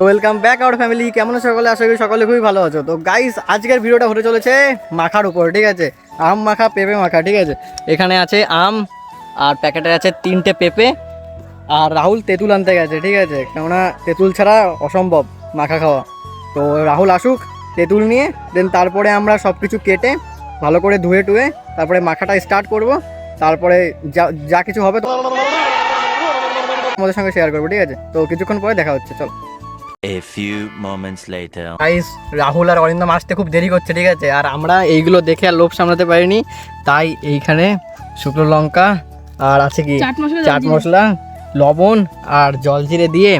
Welcome back our family কেমন সকলে? আশা করি সকলে খুবই ভালো আছো। তো গাইস আজকের ভিডিওটা হতে চলেছে মাখার উপর, ঠিক আছে? আম মাখা, পেঁপে মাখা, ঠিক আছে? এখানে আছে আম, আর প্যাকেটে আছে তিনটে পেঁপে, আর রাহুল তেঁতুল আনতে গেছে, ঠিক আছে? কেননা তেঁতুল ছাড়া অসম্ভব মাখা খাওয়া। তো রাহুল আসুক, তেঁতুল নিয়ে দেন তারপরে আমরা সব কিছু কেটে, ভালো করে ধুয়ে টুয়ে, তারপরে মাখাটা স্টার্ট করব। তারপরে যা যা কিছু হবে তো আমাদের সঙ্গে শেয়ার করব, ঠিক আছে? তো কিছুক্ষণ পরে দেখা হচ্ছে, চলো। A few moments later. Guys Rahul আর অরিন্দম আসতে খুব দেরি করছে ঠিক আছে? আর আমরা এইগুলো দেখে আর লোভ সামলাতে পারিনি। তাই এইখানে শুকনো লঙ্কা আর আছে কি? চাট মশলা লবণ আর জল জিরে দিয়ে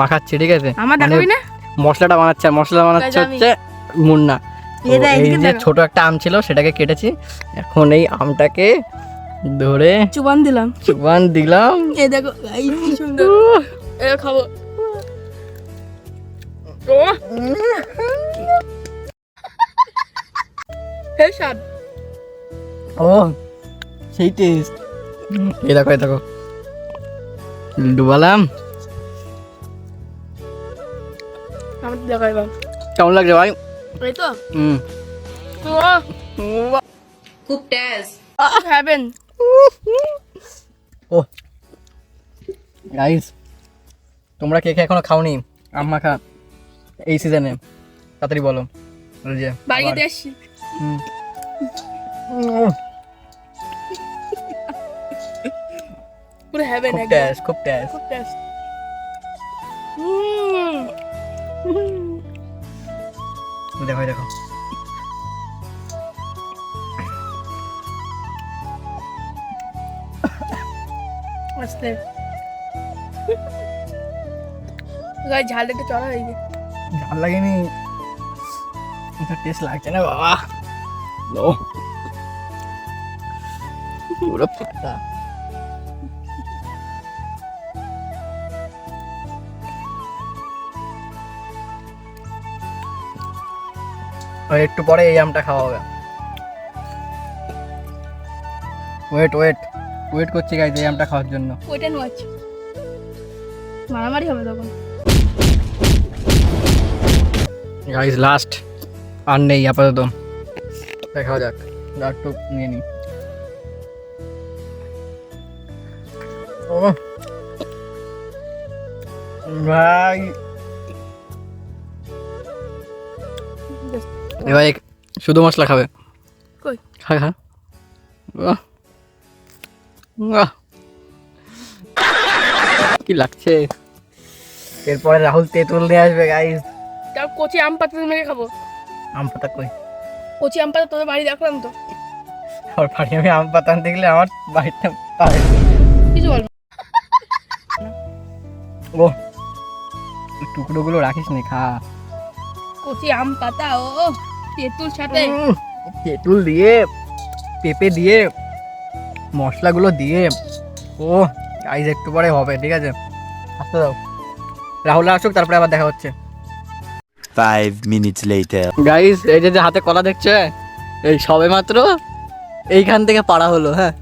মাখাচ্ছে ঠিক আছে? আমার মানে দেখাবি না? মশলাটা বানাচ্ছে আর মশলা বানাচ্ছে হচ্ছে মুন্না। এ এই যে ছোট একটা আম ছিল সেটাকে কেটেছি। এখন এই আমটাকে ধরে চুবান দিলাম। চুবান দিলাম। এই দেখো এই ও সেই টেস্ট এই দেখো এই দেখো। ডুবালাম আমার দেখা এবার কেমন লাগছে ভাই? এই তো। হুম। খুব টেস্ট খাবেন। ও গাইস তোমরা কে কে এখনও খাওনি? আম মাখা এই সিজনে তাড়াতাড়ি বলো। যে বাড়িতে। উম, পুরো হ্যাভেন খুব টেস্ট খুব টেস্ট খুব টেস্ট দেখো দেখো। আস্তে। গাই ঝাল একটু চড়া হয়ে গেছে ঝাল লাগেনি। টেস্ট লাগছে না বাবা। লো পুরো ফাটা। একটু পরে এই আমটা খাওয়া হবে। ওয়েট ওয়েট ওয়েট করছি গাইজ এই আমটা খাওয়ার জন্য। ওইটা নোয়াচ্ছি মারামারি হবে তখন। গাইজ লাস্ট আর নেই আপাতত। দেখা যাক। একটু নিয়ে নিই। ও ভাই। এবার শুধু মশলা খাবে? কই? খা খা বাহ। বাহ। কি লাগছে? এরপরে রাহুল তেঁতুল নিয়ে আসবে গাইজ তার কচি আম পাতা মেখে খাব। আম পাতা কই? কচি আম পাতা তোদের বাড়ি দেখলাম তো। আর বাড়ি আমি আম পাতা আনতে গেলে আমার বাড়িতে পাবে কিছু বল। ও টুকরোগুলো রাখিস নি খা। কচি আম পাতা ও তেঁতুল সাথে। তেঁতুল দিয়ে পেঁপে দিয়ে মশলাগুলো দিয়ে ও গাইজ একটু পরে হবে ঠিক আছে? আসতে দাও। রাহুল আসুক তারপরে আবার দেখা হচ্ছে। Five minutes later. গাইজ এই যে যে হাতে কলা দেখছে এই সবে মাত্র এইখান থেকে পাড়া হলো হ্যাঁ?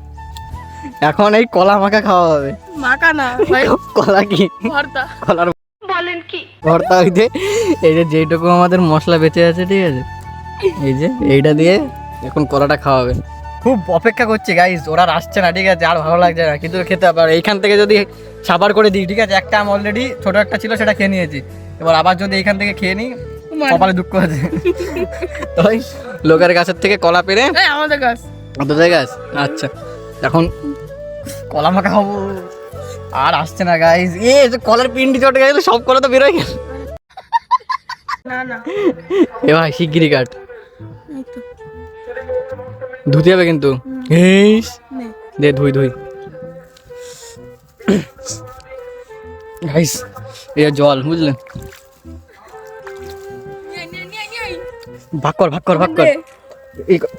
এখন এই কলা মাখা খাওয়া হবে। মাকা না ভাই। কলা কি? ভর্তা। কলার বলেন কি? ভর্তা হইতে এই যে যেটুকু আমাদের মশলা বেঁচে আছে ঠিক আছে? এই যে এইটা দিয়ে এখন কলাটা খাওয়াবে খুব অপেক্ষা করছি গাইজ ওরা আসছে না ঠিক আছে? আর ভালো লাগছে না। কিন্তু খেতে হবে। আর এইখান থেকে যদি সাবার করে দিই ঠিক আছে? একটা আম অলরেডি ছোট একটা ছিল সেটা খেয়ে নিয়েছি। এবার আবার যদি এইখান থেকে খেয়ে নিই মার। কপালে দুঃখ আছে। তো ওই লোকের গাছের থেকে কলা পেরে আমাদের গাছ। তোদের গাছ? আচ্ছা। এখন কলা মাখা খাব আর আসছে না গাইজ এ যে কলার পিন্ডি চটে গেলে সব কলা তো বেরোয় গেল না না। এ ভাই শিগগিরি কাট। এই তো। ধুতে হবে কিন্তু দে ধুই ধুই। গাইস যে জল বুঝলেন ভাগ কর ভাগ কর ভাগ কর।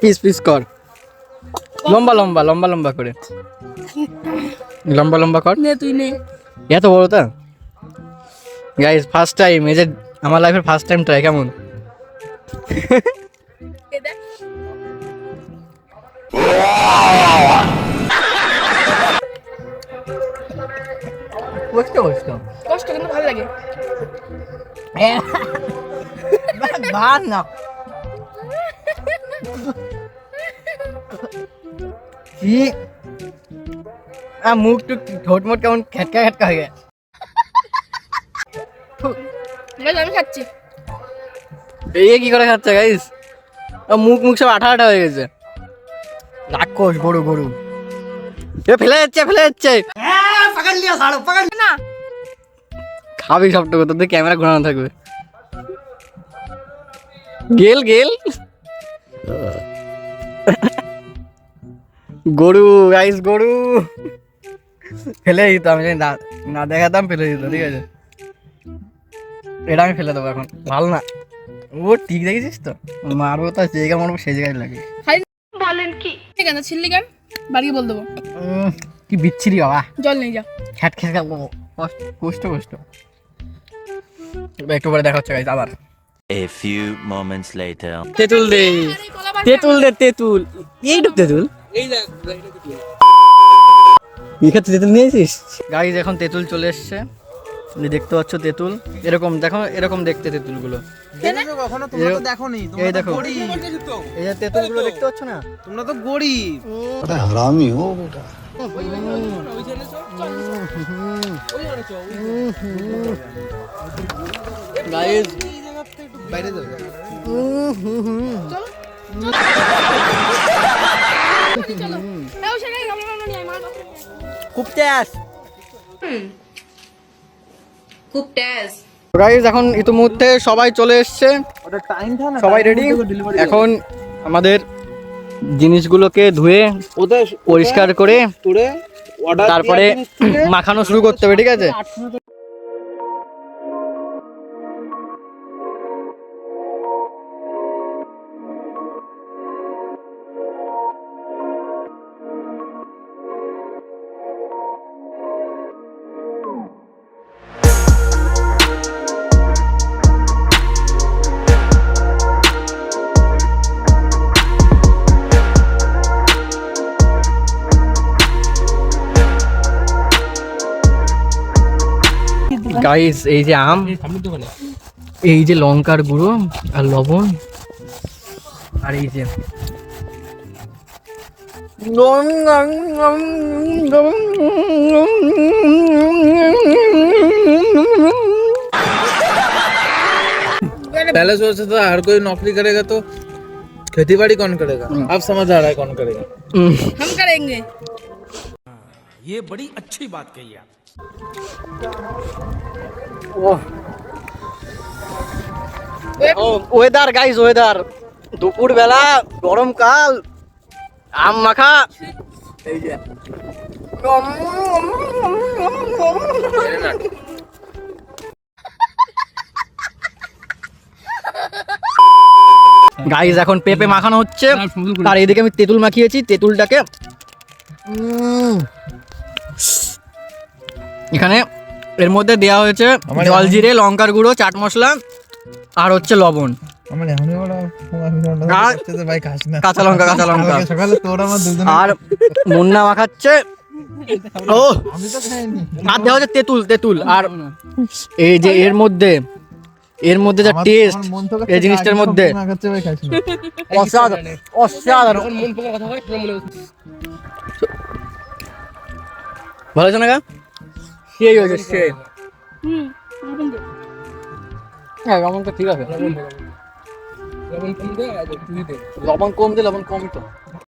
পিস পিস কর। লম্বা লম্বা লম্বা লম্বা করে। লম্বা লম্বা কর। নে তুই নে। এত বড় তা? গাইস ফার্স্ট টাইম এই যে আমার লাইফের ফার্স্ট টাইম ট্রাই কেমন? কষ্ট কষ্ট কষ্ট কিন্তু ভালো লাগে। ভাত না। কি? আ মুখ টুক ঠোঁট মোট কেমন খেটকা খেটকা হয়ে গেছে। আমি খাচ্ছি। এই কি করে খাচ্ছে গাইস মুখ মুখ সব আঠা আঠা হয়ে গেছে। রাক্ষস গরু গরু। এ ফেলে যাচ্ছে ফেলে যাচ্ছে না। খাবি সবটুকু তোদের ক্যামেরা ঘোরানো থাকবে। গেল গেল। গরু গাইস গরু। ফেলে দিত আমি জানি না না দেখাতাম ফেলে দিত ঠিক আছে। এটা আমি ফেলে দেবো এখন ভালো না। ও ঠিক দেখেছিস তো? মারবো তো যে জায়গায় মারবো সেই জায়গায় লাগে। বলেন কি? ঠিক আছে ছিল্লি কেন বাড়ি বল দেবো। কি বিচ্ছিরি বাবা। জল নিয়ে যা। খ্যাট খ্যাট খাব কষ্ট কষ্ট। একটু পরে দেখা হচ্ছে গাইজ আবার। A few moments later. তেঁতুল দে তেঁতুল দে তেঁতুল। তেতুল। এই এখানে তেঁতুল। নিয়েছিস? গাইজ এখন তেতুল চলে এসছে। তুমি দেখতে পাচ্ছ তেঁতুল এরকম দেখো এরকম দেখতে তেঁতুলগুলো গুলো এই দেখো তেঁতুলগুলো দেখতে না তো খুব চাষ খুব ট্যাস গাইজ এখন ইতিমধ্যে সবাই চলে এসছে। সবাই রেডি এখন আমাদের জিনিসগুলোকে ধুয়ে পরিষ্কার করে তারপরে মাখানো শুরু করতে হবে ঠিক আছে? গাইস এই যে আম এই যে লঙ্কার গুঁড়ো আর লবণ আর এই যে पहले सोचा था हर कोई नौकरी करेगा तो खेती बाड़ी कौन करेगा अब समझ आ रहा है कौन करेगा উম, हम करेंगे ও ওয়েদার গাইস ওয়েদার দুপুর বেলা গরমকাল আম মাখা। গাইস এখন পেঁপে মাখানো হচ্ছে। আর এদিকে আমি তেঁতুল মাখিয়েছি তেঁতুলটাকে। এখানে এর মধ্যে দেওয়া হয়েছে জল জিরে লঙ্কার গুঁড়ো চাট মশলা আর হচ্ছে লবণ। কাঁচা লঙ্কা কাঁচা লঙ্কা। আর মুন্না মাখাচ্ছে। ও! আমি তো খাইনি। আর দেওয়া হচ্ছে তেঁতুল তেঁতুল। আর এই যে এর মধ্যে এর মধ্যে যা টেস্ট এই জিনিসটার মধ্যে অসাধারণ। অসাধারণ ভালো আছে না গা? সেই হয়েছে সেই। হুম লবণ দে। হ্যাঁ লবণ তো ঠিক আছে। লবণ কম দে লবণ কমই তো।